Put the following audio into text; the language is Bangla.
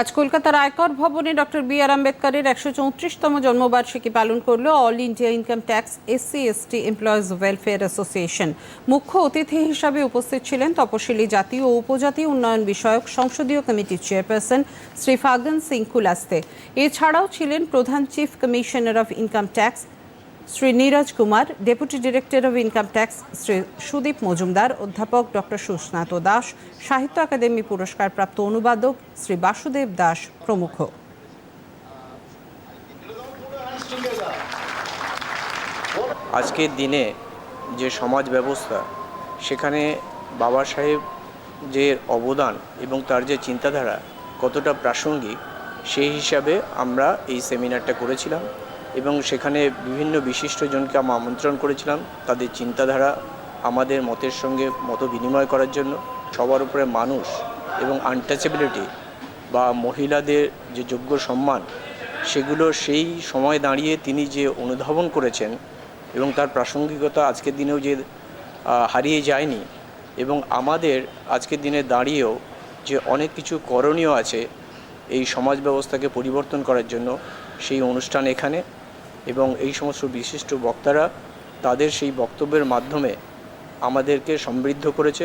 আজ কলকাতার আয়কর ভবনে ডক্টর বি আর আম্বেদকরের একশো চৌত্রিশতম জন্মবার্ষিকী পালন করল all India income tax SC ST employees welfare association. মুখ্য অতিথি হিসাবে উপস্থিত ছিলেন তপশিলি জাতি ও উপজাতি উন্নয়ন বিষয়ক সংসদীয় কমিটির চেয়ারপারসন শ্রী ফাগন সিং কুলাস্তে। এছাড়াও ছিলেন প্রধান chief commissioner of income tax Shri Niraj Kumar, deputy director of income tax Shri Sudip Majumdar, অধ্যাপক ডক্টর সুস্নাত দাস, সাহিত্য একাডেমি পুরস্কারপ্রাপ্ত অনুবাদক শ্রী বাসুদেব দাস প্রমুখ। আজকের দিনে যে সমাজ ব্যবস্থা, সেখানে বাবা সাহেব যে অবদান এবং তার যে চিন্তাধারা কতটা প্রাসঙ্গিক, সেই হিসাবে আমরা এই সেমিনারটা করেছিলাম। এবং সেখানে বিভিন্ন বিশিষ্টজনকে আমরা আমন্ত্রণ করেছিলাম তাদের চিন্তাধারা, আমাদের মতের সঙ্গে মত বিনিময় করার জন্য। সবার উপরে মানুষ এবং আনটাচেবিলিটি বা মহিলাদের যে যোগ্য সম্মান, সেগুলো সেই সময় দাঁড়িয়ে তিনি যে অনুধাবন করেছেন এবং তার প্রাসঙ্গিকতা আজকের দিনেও যে হারিয়ে যায়নি এবং আমাদের আজকের দিনে দাঁড়িয়েও যে অনেক কিছু করণীয় আছে এই সমাজ ব্যবস্থাকে পরিবর্তন করার জন্য সেই অনুষ্ঠান এখানে এবং এই সমস্ত বিশিষ্ট বক্তারা তাদের সেই বক্তব্যের মাধ্যমে আমাদেরকে সমৃদ্ধ করেছে।